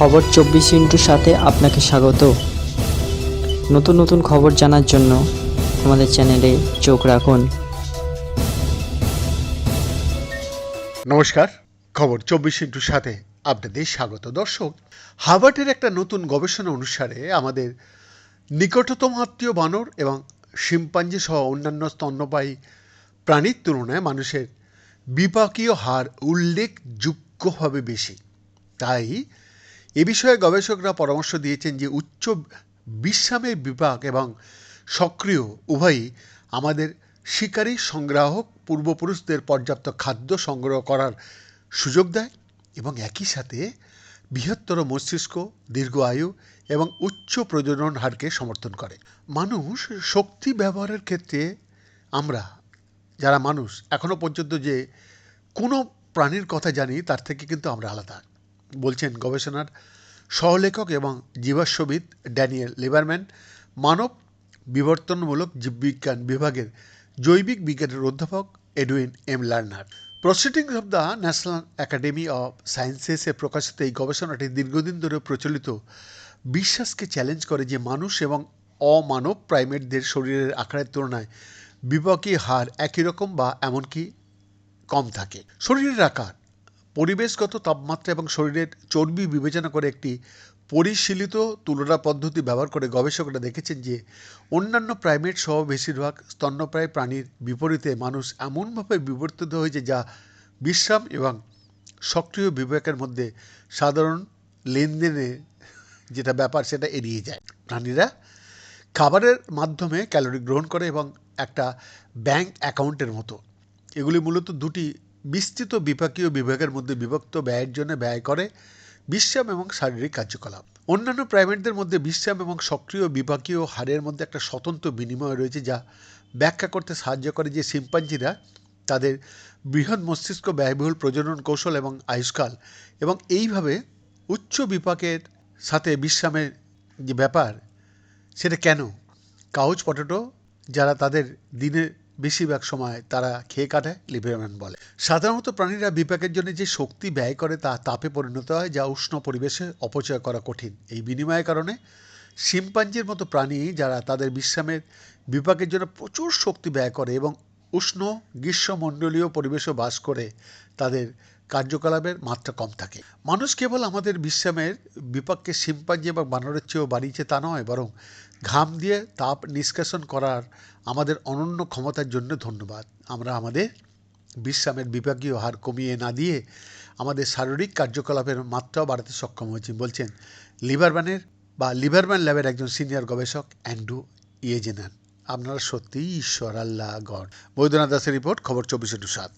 খবর চব্বিশ ইন্টুর সাথে আপনাকে স্বাগত। নতুন নতুন খবর জানার জন্য আমাদের চ্যানেলে চোখ রাখুন। নমস্কার, খবর চব্বিশ ইন্টুর সাথে আপনাদের স্বাগত। দর্শক, হার্ভার্ডের একটা নতুন গবেষণা অনুসারে আমাদের নিকটতম আত্মীয় বানর এবং শিম্পাঞ্জি সহ অন্যান্য স্তন্যপায়ী প্রাণীর তুলনায় মানুষের বিপাকীয় হার উল্লেখযোগ্যভাবে বেশি। তাই এ বিষয়ে গবেষকরা পরামর্শ দিয়েছেন যে উচ্চ বিশ্রামের বিপাক এবং সক্রিয় উভয়ই আমাদের শিকারী সংগ্রাহক পূর্বপুরুষদের পর্যাপ্ত খাদ্য সংগ্রহ করার সুযোগ দেয় এবং একই সাথে বৃহত্তর মস্তিষ্ক, দীর্ঘ আয়ু এবং উচ্চ প্রজনন হারকে সমর্থন করে। মানুষ শক্তি ব্যবহারের ক্ষেত্রে আমরা, যারা মানুষ, এখনও পর্যন্ত যে কোনো প্রাণীর কথা জানি, তার থেকে কিন্তু আমরা আলাদা। বলছেন গবেষণার সহলেখক এবং জীবাশ্মবিদ ড্যানিয়েল লিবারম্যান, মানব বিবর্তনমূলক জীববিজ্ঞান বিভাগের জৈবিক বিজ্ঞানের অধ্যাপক Edwin M Lerner proceedings of the National Academy of সায়েন্সেসে প্রকাশিত এই গবেষণাটি দীর্ঘদিন ধরে প্রচলিত। বিশ্বাসকে চ্যালেঞ্জ করে যে মানুষ এবং অমানব প্রাইমেটদের শরীরের আকারের তুলনায় বিপাকী হার একই রকম বা এমনকি কম থাকে। শরীরের আকার পরিবেশগত তাপমাত্রা এবং শরীরের চর্বি বিবেচনা করে একটি পরিশীলিত তুলনা পদ্ধতি ব্যবহার করে গবেষকরা দেখেছেন যে, অন্যান্য প্রাইমেট সহ বেশিরভাগ স্তন্যপ্রায় প্রাণীর বিপরীতে মানুষ এমনভাবে বিবর্তিত হয়েছে যা বিশ্রাম এবং সক্রিয় বিবেকের মধ্যে সাধারণ লেনদেনে যেটা ব্যাপার সেটা এড়িয়ে যায়। প্রাণীরা খাবারের মাধ্যমে ক্যালোরি গ্রহণ করে এবং একটা ব্যাংক অ্যাকাউন্টের মতো। এগুলি মূলত দুটি বিস্তৃত বিপাকীয় বিভাগের মধ্যে বিভক্ত ব্যয়ের জন্য ব্যয় করে বিশ্রাম এবং শারীরিক কার্যকলাপ। অন্যান্য প্রাইমেটদের মধ্যে বিশ্রাম এবং সক্রিয় বিপাকীয় হারের মধ্যে একটা স্বতন্ত্র বিনিময় রয়েছে যা ব্যাখ্যা করতে সাহায্য করে যে শিম্পাঞ্জিরা তাদের বৃহৎ মস্তিষ্ক ব্যয়বহুল প্রজনন কৌশল এবং আয়ুষ্কাল এবং এইভাবে উচ্চ বিপাকের সাথে বিশ্রামের যে ব্যাপার, সেটা কেন? কাউচ পটেটো, যারা তাদের দিনের বেশিরভাগ সময় তারা খেয়ে কাটায় লিভারম্যান বলে। সাধারণত প্রাণীরা বিপাকের জন্য যে শক্তি ব্যয় করে তা তাপে পরিণত হয়, যা উষ্ণ পরিবেশে অপচয় করা কঠিন। এই বিনিময়ের কারণে শিম্পাঞ্জির মতো প্রাণী যারা তাদের বিশ্রামের বিপাকের জন্য প্রচুর শক্তি ব্যয় করে এবং উষ্ণ গ্রীষ্মমণ্ডলীয় পরিবেশে বাস করে, তাদের কার্যকলাপের মাত্রা কম থাকে। মানুষ কেবল আমাদের বিশ্রামের বিপাককে শিম্পাঞ্জি বা বানরের চেয়েও বাড়িয়েছে তা নয়, বরং ঘাম দিয়ে তাপ নিষ্কাশন করার আমাদের অনন্য ক্ষমতার জন্য ধন্যবাদ। আমরা আমাদের বিশ্রামের বিপাকীয় হার কমিয়ে না দিয়ে আমাদের শারীরিক কার্যকলাপের মাত্রাও বাড়াতে সক্ষম হয়েছি, বলছেন লিভারম্যানের বা লিভারম্যান ল্যাবের একজন সিনিয়র গবেষক অ্যান্ড্রু ইয়েজেনান আপনারা সত্যিই ঈশ্বর আল্লাহ গড। বৈদ্যনাথ দাসের রিপোর্ট, খবর চব্বিশে টু সাত।